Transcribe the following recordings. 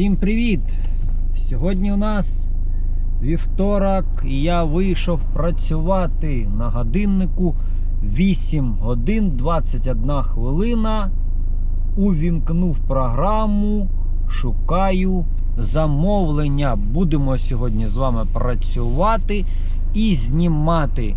Всім привіт! Сьогодні у нас вівторок, і я вийшов працювати на годиннику 8 годин 21 хвилина. Увімкнув програму, шукаю замовлення. Будемо сьогодні з вами працювати і знімати.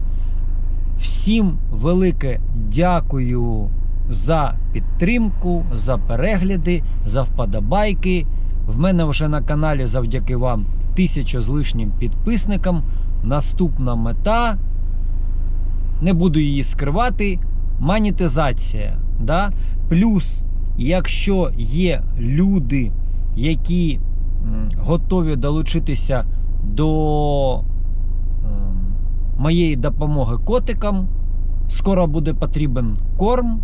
Всім велике дякую за підтримку, за перегляди, за вподобайки. В мене вже на каналі завдяки вам тисяча з лишнім підписникам. Наступна мета, не буду її скривати, монетизація. Да? Плюс, якщо є люди, які готові долучитися до ем, моєї допомоги котикам, скоро буде потрібен корм,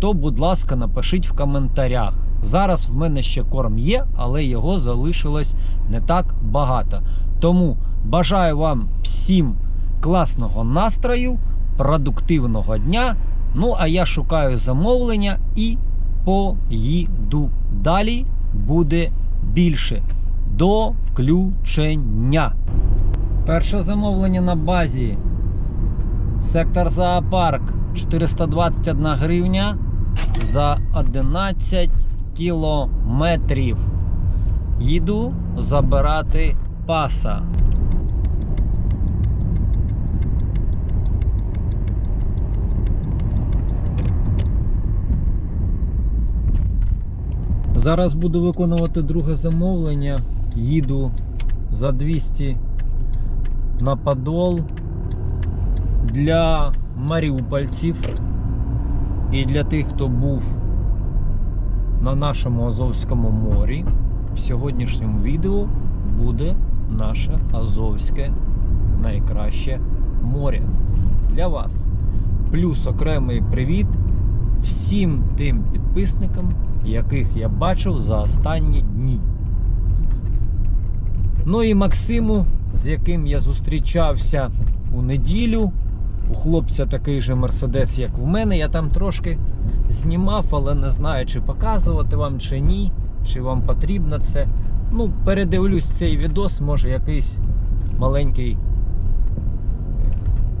то, будь ласка, напишіть в коментарях. Зараз в мене ще корм є, але його залишилось не так багато. Тому бажаю вам всім класного настрою, продуктивного дня. Ну, а я шукаю замовлення і поїду. Далі буде більше. До включення. Перше замовлення на базі. Сектор зоопарк 421 гривня за 11 кілометрів. Їду забирати паса. Зараз буду виконувати друге замовлення. Їду за 200 на Подол для маріупольців і для тих, хто був на нашому Азовському морі. В сьогоднішньому відео буде наше Азовське найкраще море для вас. Плюс окремий привіт всім тим підписникам, яких я бачив за останні дні. Ну і Максиму, з яким я зустрічався у неділю. У хлопця такий же мерседес, як в мене. Я там трошки знімав, але не знаю, чи показувати вам, чи ні, чи вам потрібно це. Ну, передивлюсь цей відос, може якийсь маленький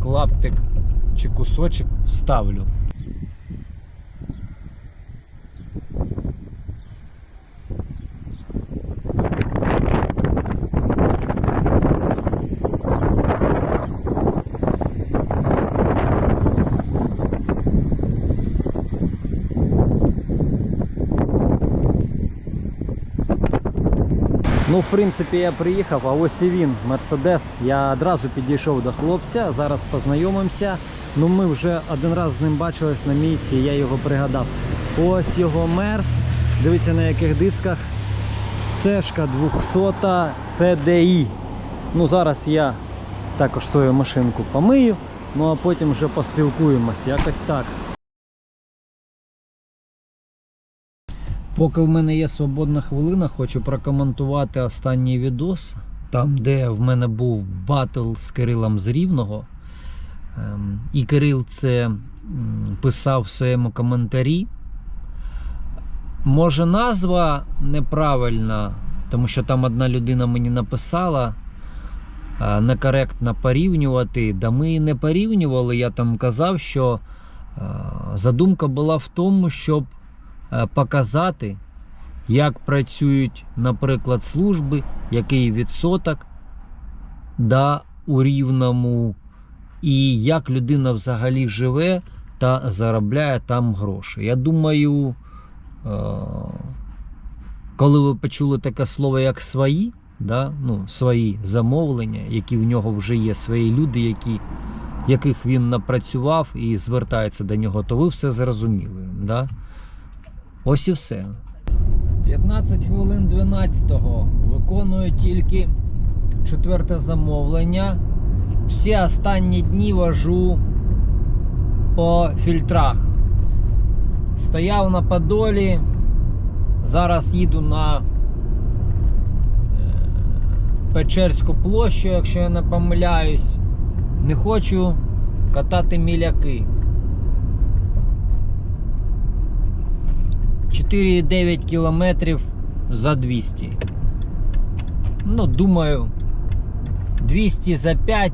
клаптик чи кусочок вставлю. Ну, в принципі, я приїхав, а ось і він, Мерседес. Я одразу підійшов до хлопця, зараз познайомимося. Ну, ми вже один раз з ним бачились на мійці, я його пригадав. Ось його мерс. Дивіться на яких дисках. Цешка 200 CDI. Ну, зараз я також свою машинку помию, ну а потім вже поспілкуємось. Якось так. Поки в мене є свободна хвилина, хочу прокоментувати останній відос, там, де в мене був батл з Кирилом з Рівного. Ем, І Кирил це писав в своєму коментарі. Може, назва неправильна, тому що там одна людина мені написала е, некоректно порівнювати. Да ми і не порівнювали. Я там казав, що е, задумка була в тому, щоб показати, як працюють, наприклад, служби, який відсоток да, у рівному, і як людина взагалі живе та заробляє там гроші. Я думаю, е, коли ви почули таке слово, як свої, да, ну, свої замовлення, які в нього вже є, свої люди, які, яких він напрацював і звертається до нього, то ви все зрозуміли. Да? Ось і все. 15 хвилин 12-го. Виконую тільки четверте замовлення. Всі останні дні вожу по фільтрах. Стояв на Подолі. Зараз їду на е, Печерську площу, якщо я не помиляюсь. Не хочу катати міляки. 4,9 кілометрів за 200. Ну, думаю, 200 за 5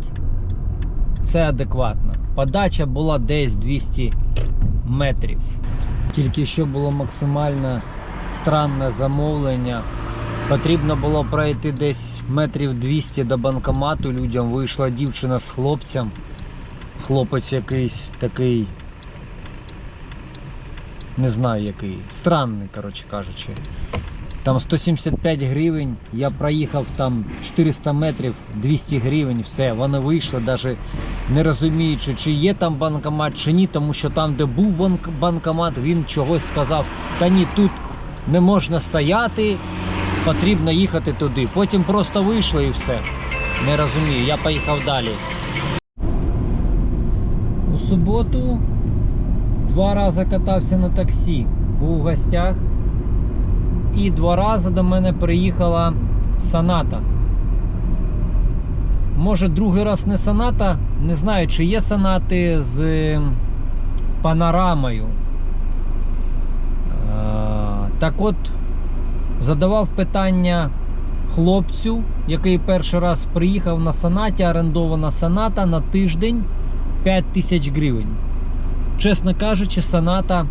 це адекватно. Подача була десь 200 метрів. Тільки що було максимально странне замовлення. Потрібно було пройти десь метрів 200 до банкомату людям. Вийшла дівчина з хлопцем. Хлопець якийсь такий. Не знаю який. Странний, коротше кажучи. Там 175 гривень, я проїхав там 400 метрів, 200 гривень, все. Вони вийшли, навіть не розуміючи, чи є там банкомат, чи ні, тому що там, де був банкомат, він чогось сказав, та ні, тут не можна стояти, потрібно їхати туди. Потім просто вийшли і все. Не розумію, я поїхав далі. У суботу два рази катався на таксі, був у гостях. І два рази до мене приїхала Саната. Може, другий раз не Саната. Не знаю, чи є Санати з е, панорамою. Е, Так от, задавав питання хлопцю, який перший раз приїхав на Санаті, орендована Саната на тиждень 5 тисяч гривень. Чесно кажучи, Саната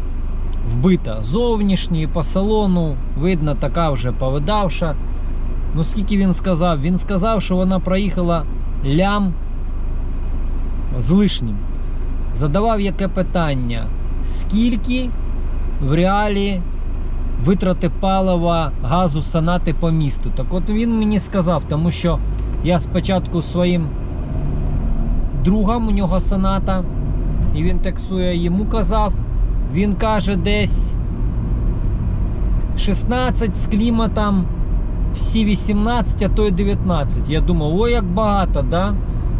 вбита. Зовнішній по салону, видно, така вже повидавша. Ну скільки він сказав? Він сказав, що вона проїхала лям з лишнім. Задавав яке питання, скільки в реалі витрати палива газу санати по місту. Так от він мені сказав, тому що я спочатку своїм другом у нього саната, і він таксує, йому казав. Він каже десь 16 з кліматом, всі 18, а то й 19. Я думав, ой, як багато, да?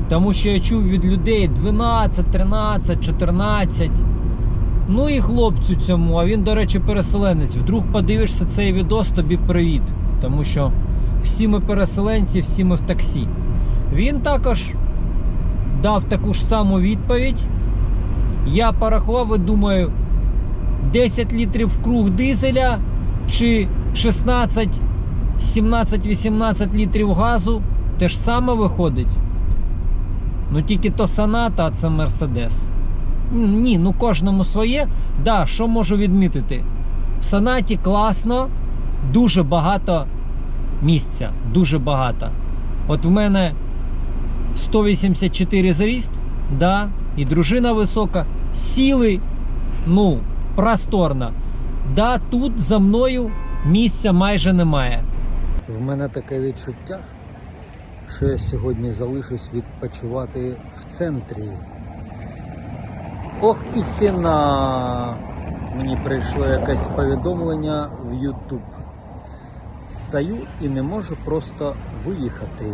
Тому що я чув від людей 12, 13, 14. Ну і хлопцю цьому, а він, до речі, переселенець. Вдруг подивишся цей відос, тобі привіт. Тому що всі ми переселенці, всі ми в таксі. Він також дав таку ж саму відповідь. Я порахував і думаю, 10 літрів в круг дизеля чи 16, 17, 18 літрів газу те ж саме виходить. Ну тільки то Саната, а це Мерседес. Ні, ну кожному своє. Да, що можу відмітити? В Санаті класно, дуже багато місця. Дуже багато. От в мене 184 зріст, да, і дружина висока. Сіли, ну, просторно. Да, тут за мною місця майже немає. В мене таке відчуття, що я сьогодні залишусь відпочивати в центрі. Ох і ціна! Мені прийшло якесь повідомлення в YouTube. Стою і не можу просто виїхати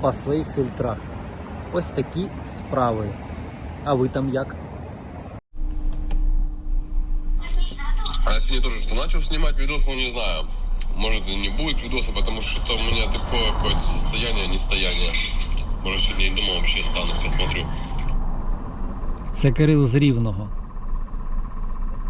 по своїх фільтрах. Ось такі справи. А ви там як? А я тоже что начал снимать видос, ну не знаю. Может и не будет видоса, потому что у меня такое какое-то состояние, нестояние. Может сегодня и дома вообще останусь, посмотрю. Це Кирил з Рівного.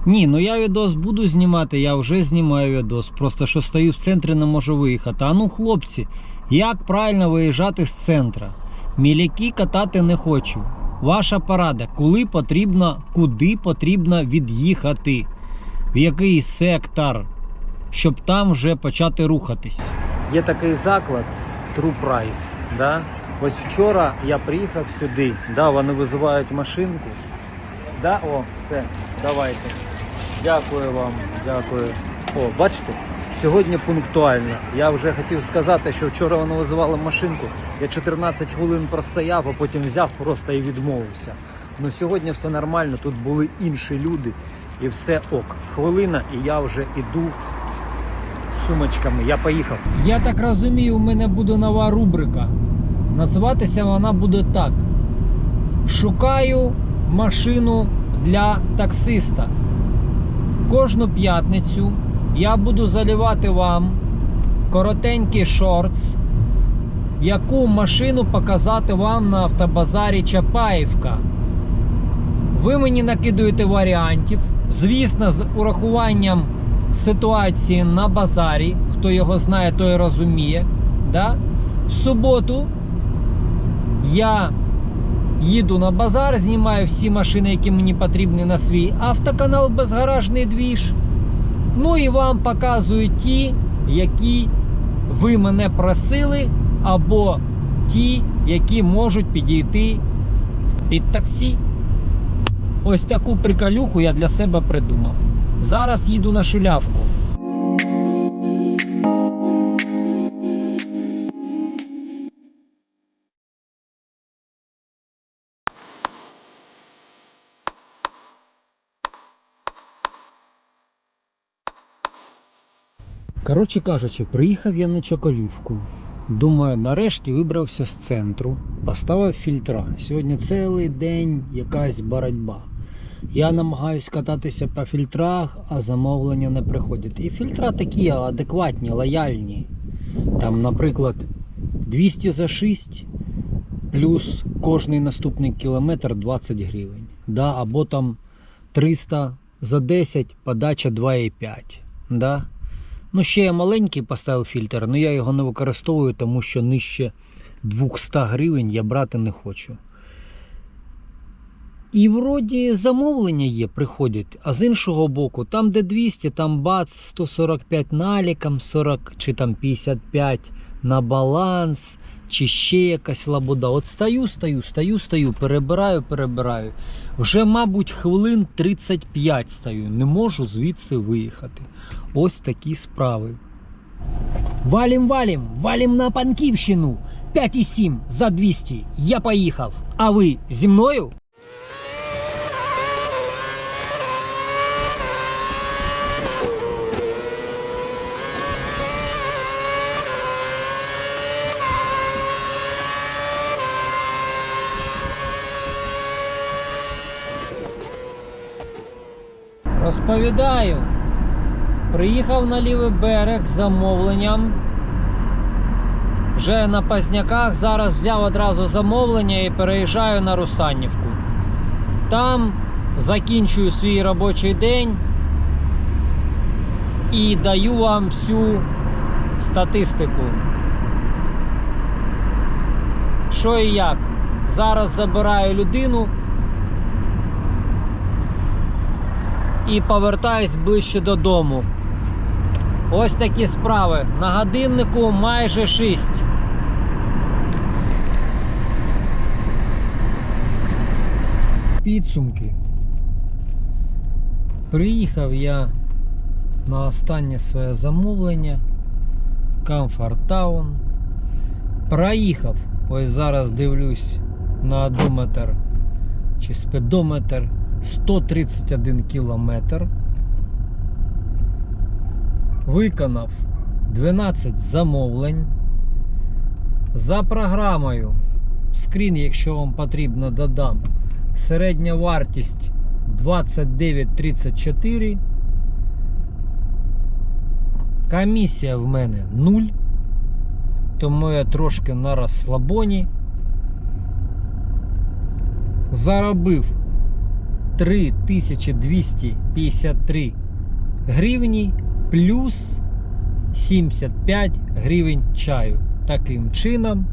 Ні, ну я відос буду знімати, я вже знімаю відос. Просто що стою в центрі, не можу виїхати. А ну, хлопці, як правильно виїжджати з центра? Міляки катати не хочу. Ваша порада, коли потрібно, куди потрібно від'їхати, в який сектор, щоб там вже почати рухатись. Є такий заклад True Price. Да? Ось вчора я приїхав сюди, да, вони визивають машинку. Да? О, все, давайте. Дякую вам, дякую. О, бачите, сьогодні пунктуально. Я вже хотів сказати, що вчора вони визивали машинку. Я 14 хвилин простояв, а потім взяв просто і відмовився. Ну сьогодні все нормально, тут були інші люди і все ок. Хвилина, і я вже іду з сумочками. Я поїхав. Я так розумію, у мене буде нова рубрика. Називатися вона буде так: Шукаю машину для таксиста. Кожну п'ятницю я буду заливати вам коротенький шортс, яку машину показати вам на автобазарі Чапаївка. Ви мені накидуєте варіантів. Звісно, з урахуванням ситуації на базарі. хто його знає, той розуміє. Да? В суботу я їду на базар, знімаю всі машини, які мені потрібні на свій автоканал Безгаражний двіж. Ну і вам показую ті, які ви мене просили, або ті, які можуть підійти під таксі. Ось таку приколюху я для себе придумав. Зараз їду на шулявку. Коротше кажучи, приїхав я на Чоколівку. Думаю, нарешті вибрався з центру, поставив фільтра. Сьогодні цілий день якась боротьба. Я намагаюсь кататися по фільтрах, а замовлення не приходять. І фільтра такі адекватні, лояльні. Там, наприклад, 200 за 6 плюс кожний наступний кілометр 20 гривень. Да? Або там 300 за 10, подача 2,5. Да? Ну, ще я маленький поставив фільтр, але я його не використовую, тому що нижче 200 гривень я брати не хочу. І вроді замовлення є, приходять. А з іншого боку, там де 200, там бац, 145 наліком, 40 чи там 55 на баланс, чи ще якась лабуда. От стою, стою, стою, стою, перебираю, перебираю. Вже, мабуть, хвилин 35 стою. Не можу звідси виїхати. Ось такі справи. Валім, валім, валім на Панківщину. 5,7 за 200. Я поїхав. А ви зі мною? Розповідаю. Приїхав на лівий берег з замовленням. Вже на Пазняках зараз взяв одразу замовлення і переїжджаю на Русанівку. Там закінчую свій робочий день і даю вам всю статистику. Що і як? Зараз забираю людину і повертаюсь ближче додому. Ось такі справи. На годиннику майже 6. Підсумки. Приїхав я на останнє своє замовлення. Comfort Town. Проїхав. Ось зараз дивлюсь на одометр чи спідометр 131 кілометр. Виконав 12 замовлень. За програмою. Скрін, якщо вам потрібно, додам. Середня вартість 29,34. Комісія в мене 0. Тому я трошки на розслабоні. Заробив 3253 гривні плюс 75 гривень чаю. Таким чином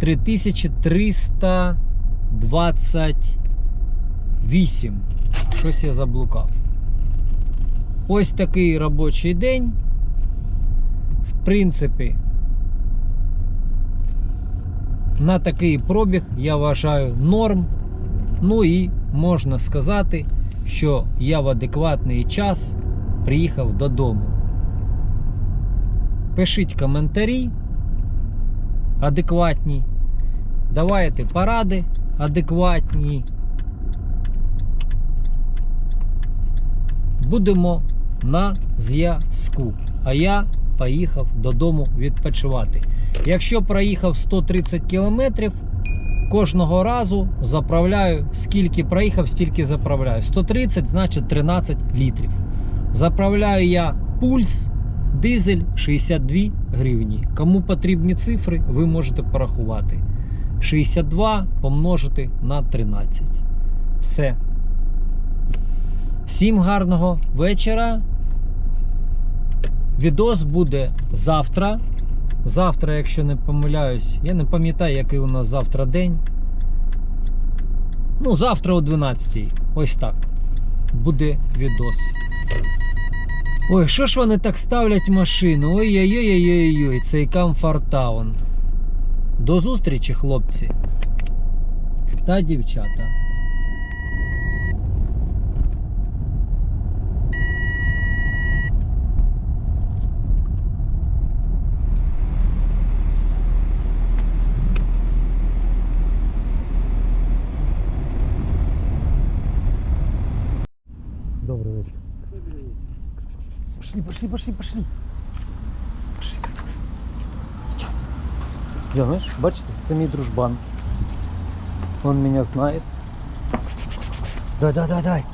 3328. Щось я заблукав. Ось такий робочий день. В принципі, на такий пробіг я вважаю норм. Ну і можна сказати, що я в адекватний час приїхав додому. Пишіть коментарі адекватні. Давайте поради адекватні. Будемо на зв'язку. А я поїхав додому відпочивати. Якщо проїхав 130 кілометрів, кожного разу заправляю, скільки проїхав, стільки заправляю. 130, значить 13 літрів. Заправляю я пульс, дизель 62 гривні. Кому потрібні цифри, ви можете порахувати. 62 помножити на 13. Все. Всім гарного вечора. відос буде завтра. Завтра, якщо не помиляюсь, я не пам'ятаю, який у нас завтра день. Ну, завтра о 12 Ось так. Буде відос. Ой, що ж вони так ставлять машину? Ой-ой-ой-ой-ой, цей комфортаун. До зустрічі, хлопці. Та дівчата. Пошли, пошли, пошли, пошли. Я, знаєш, бачите, це мій дружбан. Он меня знает. Давай, давай, давай, давай.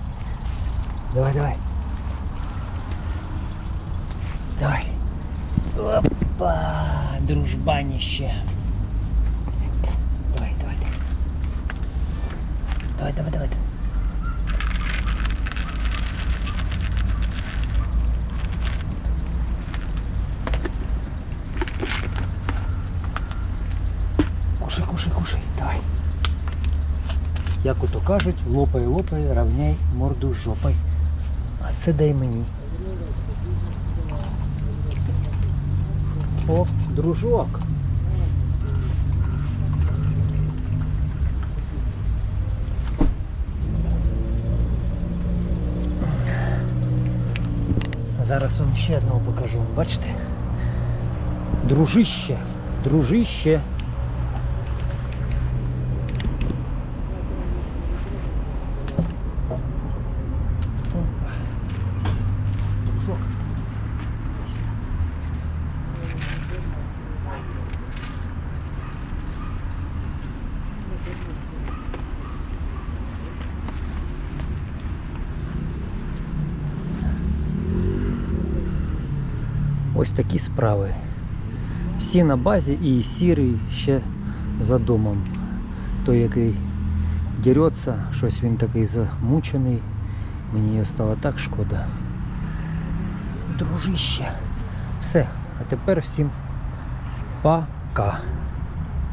Давай, давай. Давай. Опа, дружбанище. Давай, давай. Давай, давай, давай. Кушай, кажуть, лопай, лопай, равняй морду жопой. А це дай мені. О, дружок. Зараз вам ще одного покажу. Бачите? Дружище, дружище. Ось такі справи. Всі на базі і сірий ще за домом. Той, який дерется, щось він такий замучений. Мені його стало так шкода. Дружище. Все. А тепер всім пока.